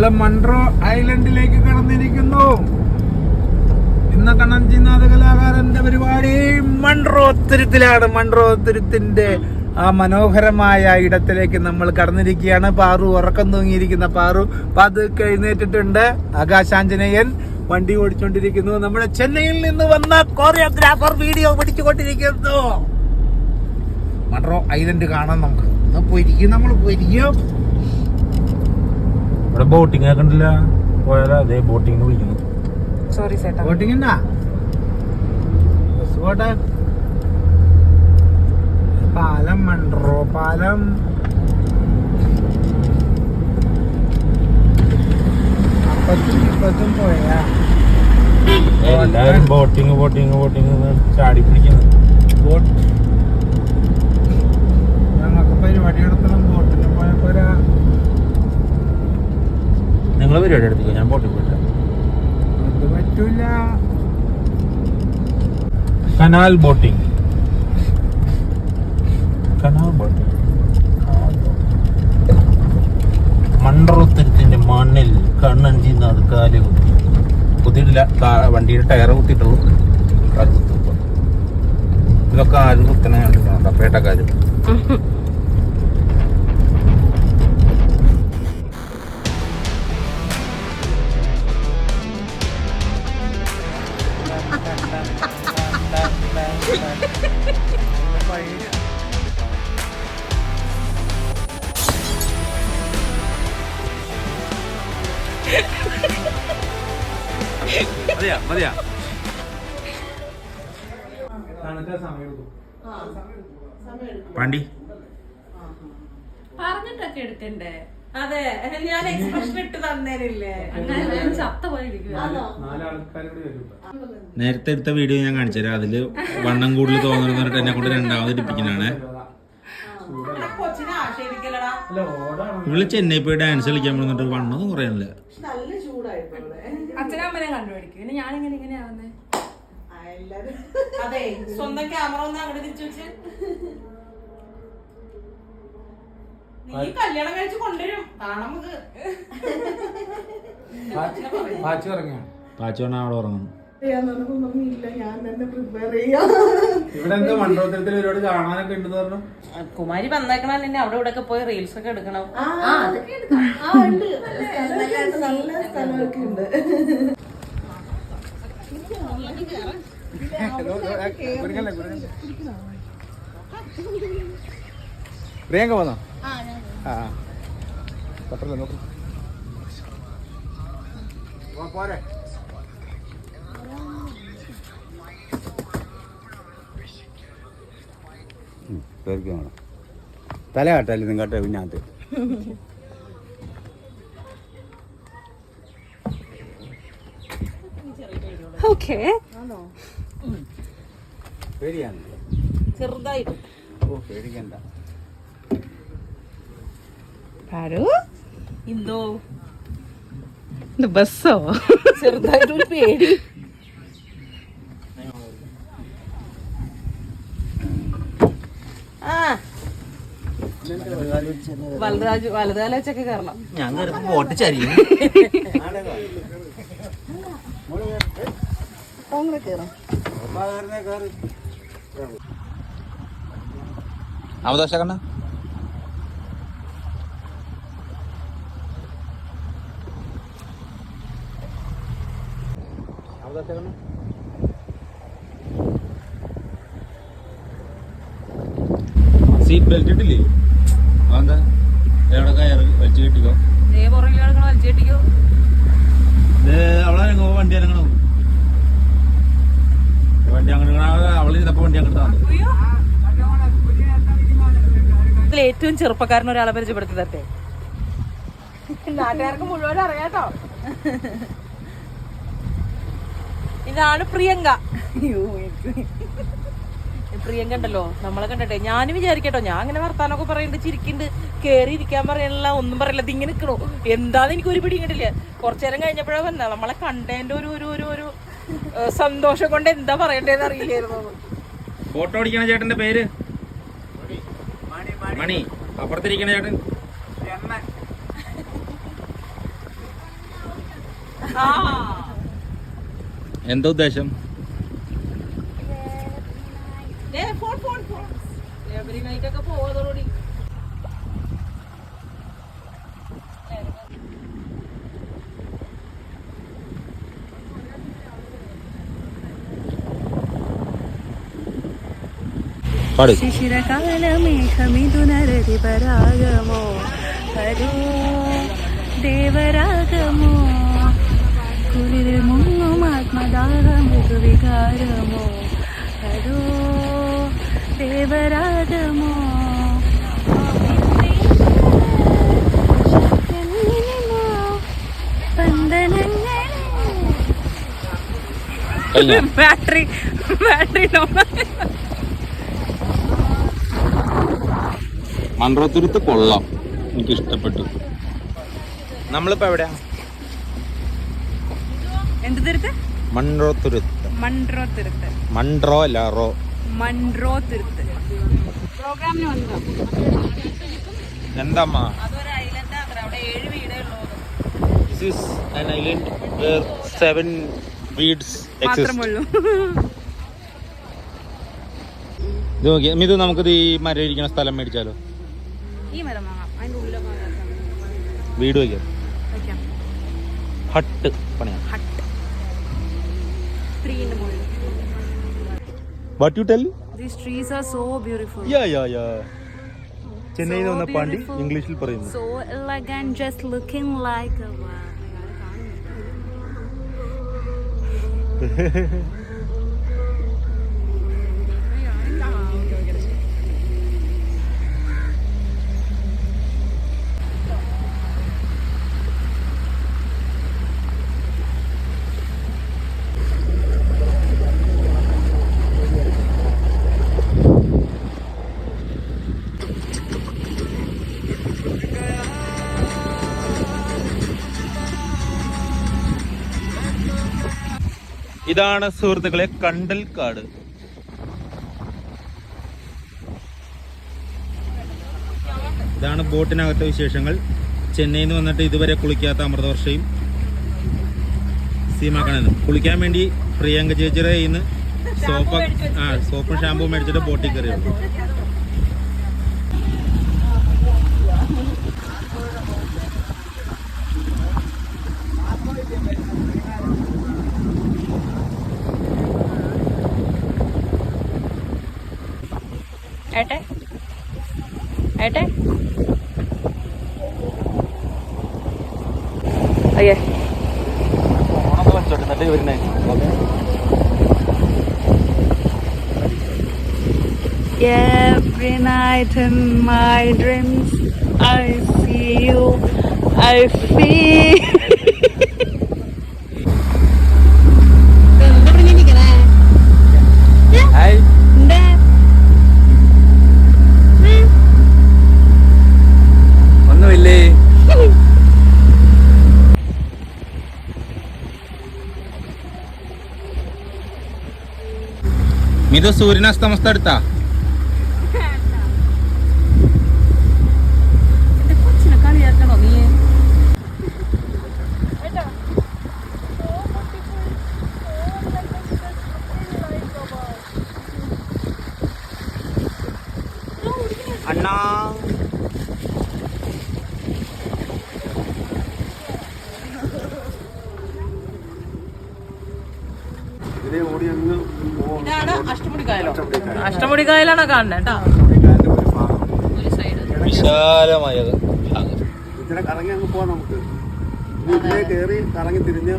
നമ്മൾ മൺട്രോ ഐലൻഡിലേക്ക് കടന്നിരിക്കുന്നു. ഇന്ന് കണ്ണൻ ചിന്നാഥ കലാകാരന്റെ പരിപാടി മൺട്രോ തുരുത്തിലാണ്. മൺട്രോ ആ മനോഹരമായ ഇടത്തിലേക്ക് നമ്മൾ കടന്നിരിക്കുകയാണ്. പാറു ഉറക്കം തൂങ്ങിയിരിക്കുന്ന പാറു. പതുക്കെ എഴുന്നേറ്റിട്ടുണ്ട്. ആകാശാഞ്ജനേയൻ വണ്ടി ഓടിച്ചുകൊണ്ടിരിക്കുന്നു നമ്മുടെ ചെന്നൈയിൽ നിന്ന് വന്ന കോറിയോഗ്രാഫർ വീഡിയോ പിടിച്ചുകൊണ്ടിരിക്കുന്നു. മൺട്രോ ഐലൻഡ് കാണാൻ നമുക്ക്. പോയിരിക്കും? നമ്മൾ പോയിരിക്കും. ഇവിടെ ബോട്ടിംഗ് ആക്കണ്ടില്ല പോയാലോ? അതേ ബോട്ടിംഗ് വിളിക്കുന്നു. സോറി ചേട്ടാ. ബോട്ടിംഗ് ഉണ്ടാ പോട്ടെ പാലം മൺട്രോ പാലം അപ്പത്തും ഇപ്പത്തും പോയാ എല്ലാരും ബോട്ടിങ് ബോട്ടിങ് ബോട്ടിങ് ചാടി പിടിക്കുന്നു ബോട്ട് നമുക്ക് പരിപാടി നടത്തണം. ബോട്ടിന് പോയ പോരാ നിങ്ങൾ പരിപാടി എടുത്തിക്കോ ഞാൻ ബോട്ടിൽ പോയിട്ട് പറ്റൂല. Canal boating. Canal boating. മണ്ടറത്തുരുത്തിന്റെ മണ്ണിൽ കണ്ണഞ്ചിന്ന് അത് കാൽ കുത്തി. കുത്തിയിട്ടില്ല വണ്ടിയുടെ ടയർ കുത്തിയിട്ടുള്ളൂ. ഇതൊക്കെ ആര് കുത്തണേ കണ്ടിട്ടുണ്ടോ പേട്ടക്കാര്. മതിയാ മതിയാ. വണ്ടി പറഞ്ഞിട്ടൊക്കെ എടുക്കണ്ടേ? അതെ ഞാൻ എക്സ്പ്രഷൻ ഇട്ട് തന്നേരില്ലേ? ചത്ത നേരത്തെ എടുത്ത വീഡിയോ ഞാൻ കാണിച്ചു തരാം. അതിൽ വണ്ണം കൂടുതൽ തോന്നുന്നു എന്ന് കൊണ്ട് രണ്ടാമത് ഇടിപ്പിക്കുന്നതാണ് കൊച്ചിനെ ഇവൾ ചെന്നൈ പോയി ഡാൻസ് കളിക്കാൻ പോകുന്നുണ്ട് വണ്ണൊന്നും കുറയാനില്ല. നല്ല ഇവിടെ. അച്ഛനമ്മനെ കണ്ടുപിടിക്കും. പിന്നെ ഞാൻ ഇങ്ങനെ ആവുന്നേ അതെ സ്വന്തം ക്യാമറ ഒന്ന് അങ്ങോട്ട് തിരിച്ചു വെച്ച്. നീ കല്യാണം കഴിച്ച് കൊണ്ടുവരും. കാണാം നമുക്ക്. പാച്ചു ഇറങ്ങിയാണ് പാച്ചോണ അവിടെ ഉറങ്ങുന്നു ഇല്ല ഞാൻ തന്നെ പ്രിപ്പയർ ചെയ്യാം. ഇവിടെ എന്താ മണ്ഡപത്തിൽ ഒരുപാട് കാണാനൊക്കെ ഉണ്ടെന്ന് പറഞ്ഞു? കുമാരി വന്നേക്കണം എന്നെ അവിടെ ഇവിടെ ഒക്കെ പോയി റീൽസ് ഒക്കെ എടുക്കണം. നല്ല സ്ഥലമൊക്കെ ഉണ്ട്. പ്രിയങ്ക വന്നോ? ആ പത്രല്ലേ നോക്കൂ. പോരെ. തല കാട്ടല്ലേ നിങ്ങട്ടെ കുഞ്ഞാത്ത് ഓക്കേ. പേടിയാണല്ലേ ചെറുതായിട്ട്. ഓ പേടിക്കണ്ട. പാരു? എന്തോ? ഇത് ബസ്സോ? ചെറുതായിട്ടൊരു പേടി ആ വലുതാജ് വലുതാല വെച്ചൊക്കെ കയറണം ഞാൻ കയറിപ്പോ ബോട്ട് ചരിയും. അവദോശ കണ്ണ അവദോശ കണ്ണ സീറ്റ് ബെൽറ്റ് ഇട്ടില്ലേ? അതെന്താ? എവിടെ കയറ്? വലിച്ചു കെട്ടിക്കോ? അവളെ വണ്ടി ഇറങ്ങണം വണ്ടി അവൾ അങ്ങോട്ട് ഏറ്റവും ചെറുപ്പക്കാരൻ ഒരാളെ പരിചയപ്പെടുത്തി തരട്ടെ നാട്ടുകാർക്ക് മുഴുവൻ അറിയാട്ടോ. ഇതാണ് പ്രിയങ്ക. പ്രിയങ്ക കണ്ടല്ലോ. നമ്മളെ കണ്ടട്ടെ. ഞാൻ വിചാരിക്കട്ടോ ഞാൻ അങ്ങനെ വർത്താനൊക്കെ പറയുന്നുണ്ട് ചിരിക്കുന്നുണ്ട് കേറി ഇരിക്കാൻ പറയണില്ല ഒന്നും പറയില്ല ഇത് ഇങ്ങനെ നിൽക്കണോ എന്താന്ന് എനിക്ക് ഒരു പിടി കിട്ടില്ല. കുറച്ചു നേരം കഴിഞ്ഞപ്പോഴാ വന്ന. നമ്മളെ കണ്ടതിന്റെ ഒരു ഒരു ഒരു ഒരു സന്തോഷം കൊണ്ട് എന്താ പറയണ്ടേന്ന് അറിയില്ലായിരുന്നു. ഫോട്ടോ അടിക്കണ ചേട്ടന്റെ പേര്? മണി. അപ്പുറത്തിരിക്കണ ചേട്ടൻ? എന്താ ഉദ്ദേശം? Phone phone phone. Every night ഒക്കെ പോവാതോടുകൂടി. പാട്. ശിശിരകാലമേഘമിഥുനരതിപരാഗമോ ഹരോ ദേവരാഗമോ? കുളിരിൽ മുങ്ങും ആത്മദാഹമൃദുവികാരമോ ഹരോ ദേവരാഗമോ ബാറ്ററി ബാറ്ററി മൺറോത്തുരുത്ത് കൊള്ളാം. എനിക്ക് ഇഷ്ടപ്പെട്ടു. നമ്മളിപ്പോ എവിടെയാ? എന്ത് തിരുത്ത്? മൺറോത്തുരുത്ത്. മൺറോ തിരുത്ത് മൺട്രോ അല്ല റോ മൺട്രോ തിരുത്ത് പ്രോഗ്രാമിന് വന്നതാണ് എന്തമ്മ അതൊരു ഐലൻഡ് ആണ് അവിടെ ഏഴ് വീടേ ഉള്ളൂ. Is an island weeds. മാത്രമുള്ളൂ ഇത് നമുക്കിത് ഈ മരം ഇരിക്കുന്ന സ്ഥലം മേടിച്ചാലോ? ഈ മരം വീട് വയ്ക്കാം. Hut പണിയാം. Hut. What you tell These trees are so beautiful. Yeah yeah yeah ചെന്നൈയിൽ So വന്ന പാണ്ടി beautiful. ഇംഗ്ലീഷിൽ പറയുന്നു So elegant, just looking like a wow. ഇതാണ് സുഹൃത്തുക്കളെ കണ്ടൽ കാട്. ഇതാണ് ബോട്ടിനകത്തെ വിശേഷങ്ങൾ. ചെന്നൈയിൽ നിന്ന് വന്നിട്ട് ഇതുവരെ കുളിക്കാത്ത അമൃതവർഷയും സീമാക്കണെന്ന് കുളിക്കാൻ വേണ്ടി പ്രിയങ്ക ചേച്ചിയുടെ കയ്യിൽ നിന്ന് സോപ്പ് ആ സോപ്പും ഷാമ്പും മേടിച്ചിട്ട് ബോട്ടിൽ കയറിയുള്ളൂ ഏട്ടെ ഏട്ടെ അയ്യേ Every night in my dreams, I see you, I feel. സൂര്യനാസ്തമസ്ത അടുത്താ കൊച്ചിനെ കളിയാക്കണോ നീ അണ്ണാ ഇതാണ് അഷ്ടമുടി കായലോ അഷ്ടമുടി കായലാണ് കാണുന്നത് കേട്ടോ വിശാലമായ കറങ്ങി അങ്ങ് പോവാം നമുക്ക്. ഇനി ഇതിലേ കയറി കറങ്ങി തിരിഞ്ഞ്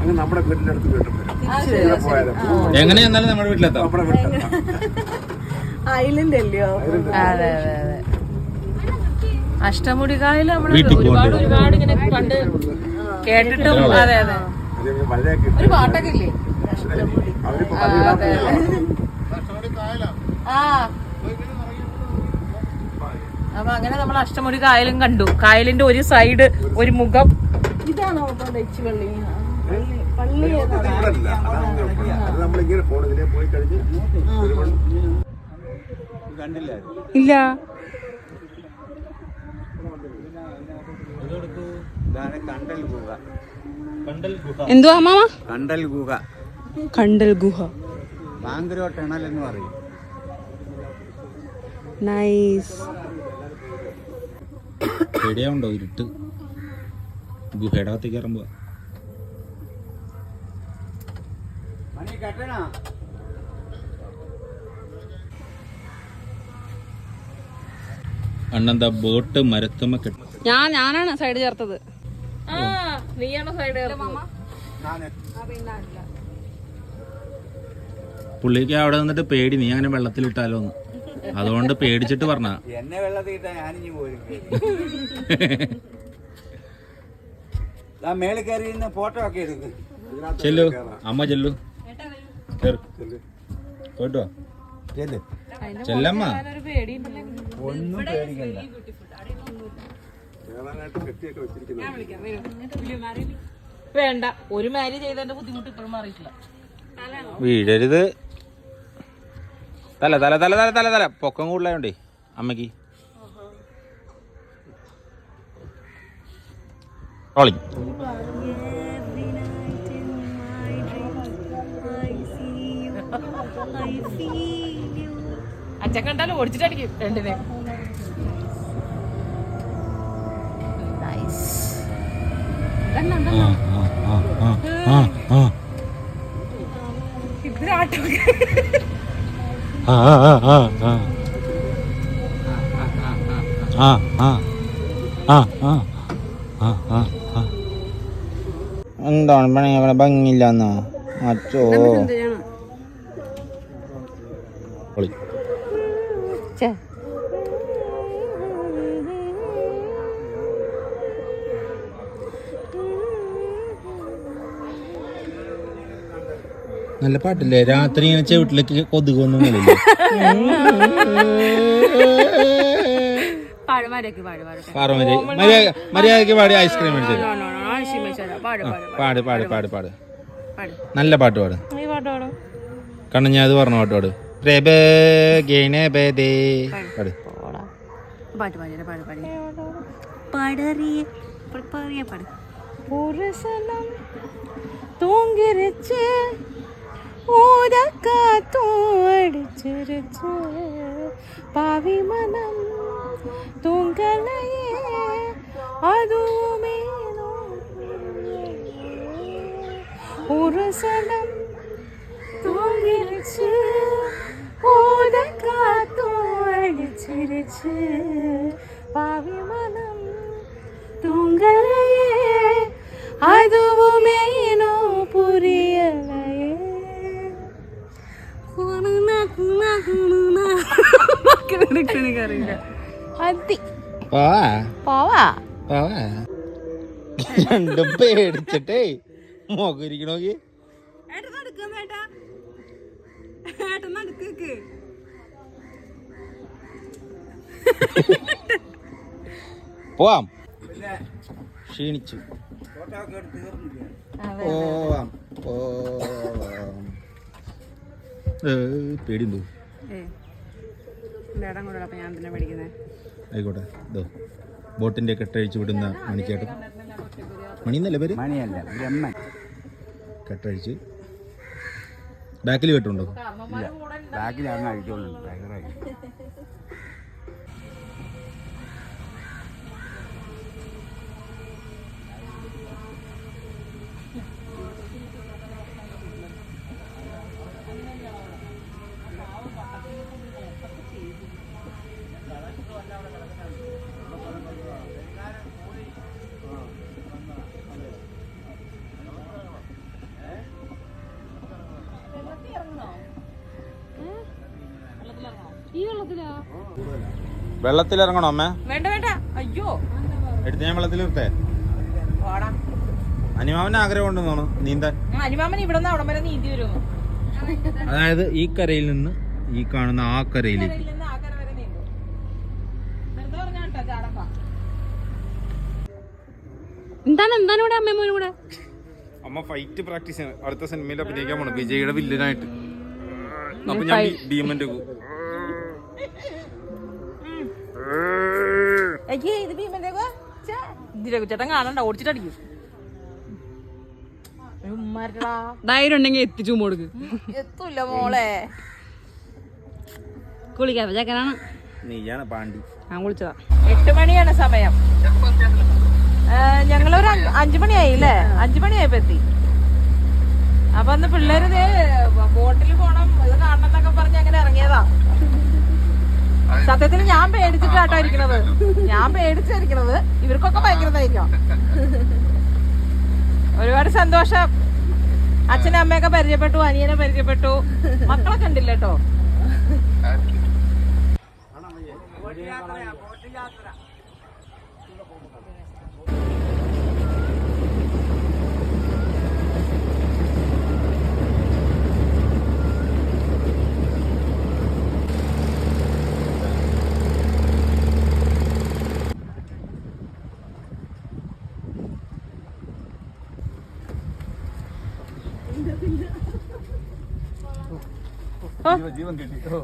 അങ്ങ് നമ്മുടെ വീടിന്റെ അടുത്ത് വീണ്ടും വരും. ഇതിലെ പോയാലും. എങ്ങനെ ചെന്നാലും നമ്മുടെ വീട്ടിലെത്താം. നമ്മുടെ വീട്ടിലെത്താം. ഐലൻഡ് അല്ലയോ അതെ അതെ അതെ. അഷ്ടമുടി കായൽ ഒരുപാട്? ഒരുപാട് ഇങ്ങനെ കണ്ട് കേട്ടിട്ടും അതെ അതെ. ഒരു പാട്ടൊക്കെ ഇല്ലേ? അതെ. ആ. അപ്പൊ അങ്ങനെ നമ്മൾ അഷ്ടമുടി കായലും കണ്ടു. കായലിന്റെ ഒരു സൈഡ് ഒരു മുഖം. ഇതാണോ ഡച്ച് പള്ളി ഇല്ല. ഇതാണ് കണ്ടൽ ഗുഹ. എന്തുവാ മാമ? കണ്ടൽ ഗുഹ. കണ്ടൽ ഗുഹ. ബാങ്കുരോ ടണൽ എന്ന് പറയും. നൈസ് പേടിയാവുണ്ടോ? ഇരുട്ട്. ഗുഹയുടെ അകത്തേക്ക് കയറുമ്പോ. മണി കെട്ടണ? അണ്ണെന്താ ബോട്ട് മരത്തുമ്മ കെട്ടി ഞാൻ ഞാനാണ് സൈഡ് ചേർത്തത്. ആ നീയാണോ സൈഡ് പുള്ളിക്ക് അവിടെ നിന്നിട്ട് പേടി. നീ അങ്ങനെ വെള്ളത്തിലിട്ടാലോ എന്ന്. അതുകൊണ്ട് പേടിച്ചിട്ട് പറഞ്ഞ എന്നെ വെള്ളത്തിൽ ഇട്ടാ ഞാനിഞ്ഞു പോരും. ആ മേളിൽ കയറി ഫോട്ടോ ഒക്കെ എടുക്കും. ചെല്ലു. അമ്മ ചെല്ലു. പോയിട്ടോ ചെല്ലമ്മ. ഒന്നും പേടിക്കണ്ട. വേണ്ട. ഒരു മാര്യേജ് ചെയ്തതിന്റെ ബുദ്ധിമുട്ട് ഇപ്പോഴും മാറിയിട്ടില്ല. വീഴരുത് തല തല തല തല തല തല. പൊക്കം കൂടുതലായോണ്ടേ അമ്മയ്ക്ക് അച്ഛൻ കണ്ടാലും ഓടിച്ചിട്ടടിക്കും രണ്ടിനെ. എന്താണ് പണി? അവിടെ ഭംഗിയില്ലെന്നോ? അച്ചോ. പൊളി. നല്ല പാട്ടില്ലേ? രാത്രി ഇങ്ങനെ ചവിട്ടിലേക്ക് കൊതുകൊന്നും മര്യാദയ്ക്ക് പാടി ഐസ്ക്രീം പാട് പാട് പാട് പാട് നല്ല പാട്ട് പാട്. കണ്ണു ഞാൻ അത് പറഞ്ഞ പാട്ട് പാട്. പാട്. പാട്ട് പാട് തൂങ്ങിരിച്ച് ഓരക്കത്തോടിച്ചിരിച്ച് പവിമനം തുങ്കലയെ അതുമേ ഒരു സലം തൂങ്ങിരിച്ച് ഓരക്കത്തോടിച്ചിരിച്ച് പവിമനം തുങ്കലയെ അതുമേനോ എനിക്കറിയില്ല. അതി പോവാ. പോവാ. പോവാ. രണ്ടും പേടിച്ചിട്ടേ മുഖം ഇരിക്കണോക്കി പോവാം. ക്ഷീണിച്ചു. പോവാം പോവാം. ഏ, പേടിയുണ്ടോ? ഏട്ടൻ കൂടെ ഞാൻ തന്നെ ആയിക്കോട്ടെ. ഇതോ ബോട്ടിന്റെ കെട്ടഴിച്ച് വിടുന്ന മണിക്കേട്ടൻ. മണിന്നല്ലേ പേര്? മണിയല്ല ബ്രഹ്മൻ കെട്ടഴിച്ച്. ബാക്കിൽ കെട്ടുണ്ടോ? ബാക്കിലാണ് അഴിച്ചോളൂ. ഭയങ്കരമായി വെള്ളത്തിലിറങ്ങണോ അമ്മ? വേണ്ട വേണ്ട. അയ്യോ. എടുത്ത് ഞാൻ വെള്ളത്തിൽ നിർത്തേ. അനിമാമന് ആഗ്രഹം ഉണ്ടെന്ന് തോന്നുന്നു നീന്താൻ. അനിമാമൻ ഇവിടെ നിന്ന് അവിടെ വരെ നീന്തി വരുമോ അതായത് ഈ കരയിൽ നിന്ന് ഈ കാണുന്ന ആ കരയിലേക്ക്. നിന്ന് ആ കര വരെ നീന്തും. വെറുതെ പറഞ്ഞാട്ടോ എന്താണ് എന്താണ് ഇവിടെ അമ്മയും കൂടെ അമ്മ ഫൈറ്റ് പ്രാക്ടീസ് അടുത്ത സിനിമയിൽ അഭിനയിക്കാൻ പോണം. വിജയുടെ വില്ലനായിട്ട് അപ്പൊ ഞാൻ ഡീമന്റെ അയ്യേ ഇത് ഭീമന്റെ കാണണ്ട ഓടിച്ചിട്ടടിക്കും. അമ്മമാരുടെടാ ധൈര്യം ഉണ്ടെങ്കിൽ എത്തിച്ചു കൊടുക്ക് എത്തൂല്ല മോളെ. കുളിക്കാം ചക്കനാണ്. നീയാണ് പാണ്ടി. ഞാൻ കുളിച്ചതാ. എട്ട് മണിയാണ് സമയം. ഞങ്ങളൊരു അഞ്ച് അഞ്ചു മണിയായി അല്ലേ അഞ്ചു മണിയായപ്പോ എത്തി. അപ്പൊ അന്ന് പിള്ളേര് ദേ ബോട്ടിൽ പോണം ഇത് കാണണം എന്നൊക്കെ പറഞ്ഞ് അങ്ങനെ ഇറങ്ങിയതാ. സത്യത്തിൽ ഞാൻ പേടിച്ചിട്ടാട്ടോ ഇരിക്കണത് ഞാൻ പേടിച്ചിരിക്കണത്. ഇവർക്കൊക്കെ ഭയങ്കര ധൈര്യം ഒരുപാട് സന്തോഷം. അച്ഛനും അമ്മയൊക്കെ പരിചയപ്പെട്ടു അനിയനെ പരിചയപ്പെട്ടു. മക്കളൊക്കെ കണ്ടില്ല കേട്ടോ.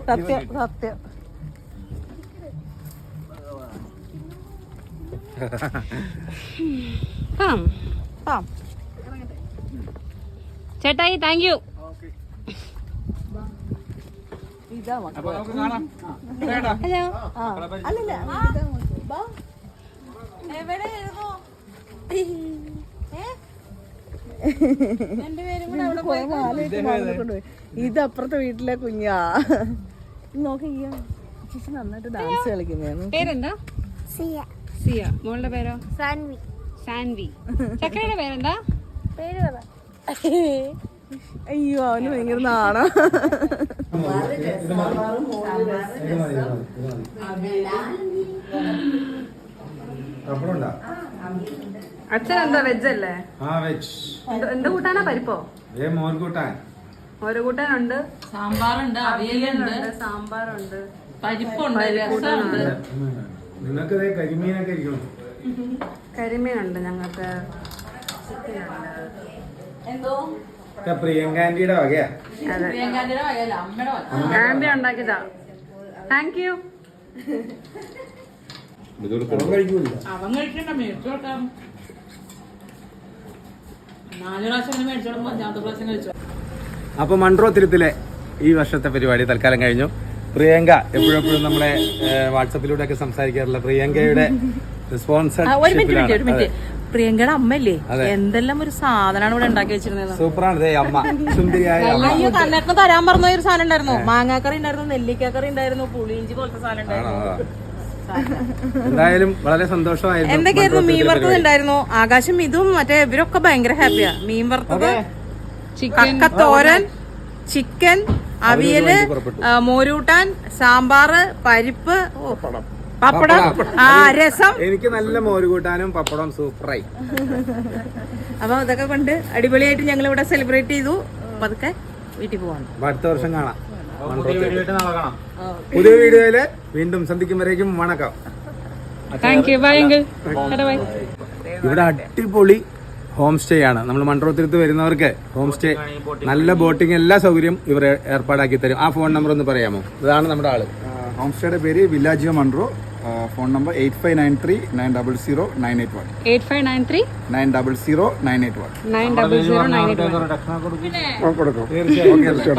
സത്യം സത്യം. ചേട്ടായി താങ്ക് യു ഹലോ അല്ലല്ല. എവിടെയായിരുന്നു ഇത് അപ്പുറത്തെ വീട്ടിലെ കുഞ്ഞാ. നോക്കി ചേച്ചി നന്നായിട്ട് ഡാൻസ് കളിക്കുന്നതാണ് പേരെന്താ? സിയ. സിയ. മോളുടെ പേരോ? സാൻവി. സാൻവി. ചക്കരയുടെ പേരെന്താ? അയ്യോ അവന് ഭയങ്കര നാണ. അച്ഛൻ എന്താ വെജ് അല്ലേ? ആ വെജ് എന്ത് കൂട്ടാനാ പരിപ്പോ? ഏ മോർ കൂട്ടാൻ. മോര് കൂട്ടാനുണ്ട്. സാമ്പാറുണ്ട് അവിയലുണ്ട്. സാമ്പാറുണ്ട്. പരിപ്പുണ്ട് നിങ്ങൾക്ക് കരിമീനൊക്കെ ഇരിക്കണം. കരിമീനുണ്ട് ഞങ്ങൾക്ക്. എന്തോ? പ്രിയങ്കാന്റിയുടെ വകയാ. അതെ. പ്രിയങ്കാന്റെ വകയല്ല അമ്മയുടെ വക. ആന്റി ഉണ്ടാക്കിയതാ. താങ്ക് യു അവൻ കഴിക്കണ്ട മേടിച്ചു കൊടുക്കാം. അപ്പൊ മൺട്രോ തിരുത്തിലെ ഈ വർഷത്തെ പരിപാടി തൽക്കാലം കഴിഞ്ഞു. പ്രിയങ്ക എപ്പോഴെപ്പോഴും നമ്മുടെ വാട്സപ്പിലൂടെ ഒക്കെ സംസാരിക്കാറില്ല. പ്രിയങ്കയുടെ സ്പോൺസർ ഒരു മിനിറ്റ് മിനിറ്റ് ഒരു മിനിറ്റ്. പ്രിയങ്കയുടെ അമ്മല്ലേ എന്തെല്ലാം ഒരു സാധനമാണ് ഇവിടെ ഉണ്ടാക്കി വെച്ചിരുന്നത്? സൂപ്പറാണ്. ദേ അമ്മ. സുന്ദരിയായ അയ്യോ തരാൻ പറഞ്ഞ ഒരു സാധനം ഉണ്ടായിരുന്നു. മാങ്ങാക്കറി ഉണ്ടായിരുന്നു നെല്ലിക്കക്കറി ഉണ്ടായിരുന്നു പുളിയിഞ്ചി പോലത്തെ സാധനം ഉണ്ടായിരുന്നു. എന്തായാലും വളരെ സന്തോഷമായിരുന്നു എന്തൊക്കെയായിരുന്നു? മീൻ വറുത്തത് ഉണ്ടായിരുന്നു? ആകാശം ഇതും മറ്റേ ഇവരൊക്കെ ഭയങ്കര ഹാപ്പിയാ. മീൻ വറുത്തത് കക്കത്തോരൻ ചിക്കൻ. അവിയൽ മോരൂട്ടാൻ സാമ്പാറ് പരിപ്പ് ഓ, പപ്പടം. ആ രസം. എനിക്ക് നല്ല മോര് കൂട്ടാനും പപ്പടം സൂപ്പറായി. അപ്പൊ ഇതൊക്കെ കൊണ്ട് അടിപൊളിയായിട്ട് ഞങ്ങൾ ഇവിടെ സെലിബ്രേറ്റ് ചെയ്തു. പതുക്കെ വീട്ടിൽ പോവാണ്. അടുത്ത വർഷം കാണാം പുതിയ വീഡിയോയിൽ വീണ്ടും സന്ധിക്കും വരേക്കും വണക്കം thank you bye uncle bye ഇവിടെ അടിപൊളി ഹോം സ്റ്റേ ആണ്. നമ്മൾ മൺട്രോത്തിരുത്ത് വരുന്നവർക്ക് ഹോം സ്റ്റേ നല്ല ബോട്ടിംഗ് എല്ലാ സൗകര്യം ഇവർ ഏർപ്പാടാക്കി തരും. ആ ഫോൺ നമ്പർ ഒന്ന് പറയാമോ? ഇതാണ് നമ്മുടെ ആൾ. ഹോം സ്റ്റേയുടെ പേര് Villaggio Munroe phone number eight five nine three nine double zero nine eight one. Eight five nine three nine double zero nine eight one. Nine double zero nine eight കൊടുക്കും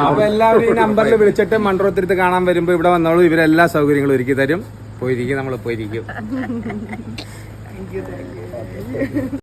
അപ്പൊ എല്ലാവരും ഈ നമ്പറിൽ വിളിച്ചിട്ട് മൺട്രോത്തിരുത്ത് കാണാൻ വരുമ്പോൾ ഇവിടെ വന്നോളൂ. ഇവരെല്ലാ സൗകര്യങ്ങളും ഒരുക്കി തരും. പോയിരിക്കും നമ്മൾ പോയിരിക്കും.